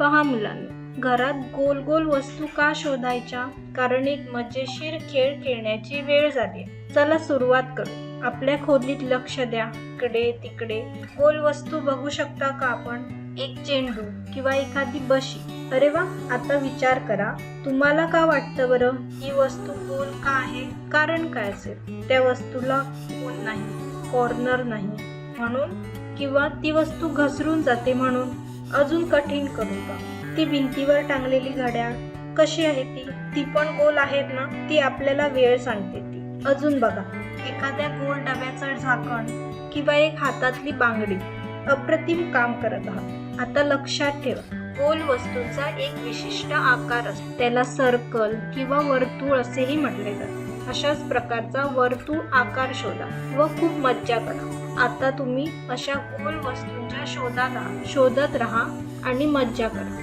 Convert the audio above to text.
पहा मुलांना घरात गोल गोल वस्तू का शोधायच्या? कारण एक मजेशीर खेळ खेळण्याची वेळ झाली चला सुरुवात करू. आपल्या खोलीत लक्ष द्या. इकडे तिकडे. गोल वस्तू बघू शकता का आपण? एक चेंडू किंवा एखादी बशी. अरे वा आता विचार करा. तुम्हाला का वाटतं बरं? ही वस्तू गोल का आहे? कारण काय असेल? त्या वस्तूला गोल नाही? कॉर्नर नाही. म्हणून? किंवा ती वस्तू घसरून जाते म्हणून? अजून कठीण करू का? ती भिंतीवर टांगलेली घड्याळ कशी आहे ती? ती पण गोल आहेत ना? ती आपल्याला वेळ सांगते ती. अजून बघा. एखाद्या गोल डब्याचं झाकण किंवा एक हातातली बांगडी अप्रतिम काम करत आहात. आता लक्षात ठेवा. गोल वस्तूचा एक विशिष्ट आकार असतो. त्याला सर्कल किंवा वर्तुळ असेही म्हटले जाते. अशाच प्रकारचा वर्तुळ आकार शोधा व खूप मज्जा करा. आता तुम्ही अशा गोल वस्तूंच्या शोधाला शोधत राहा आणि मज्जा करा.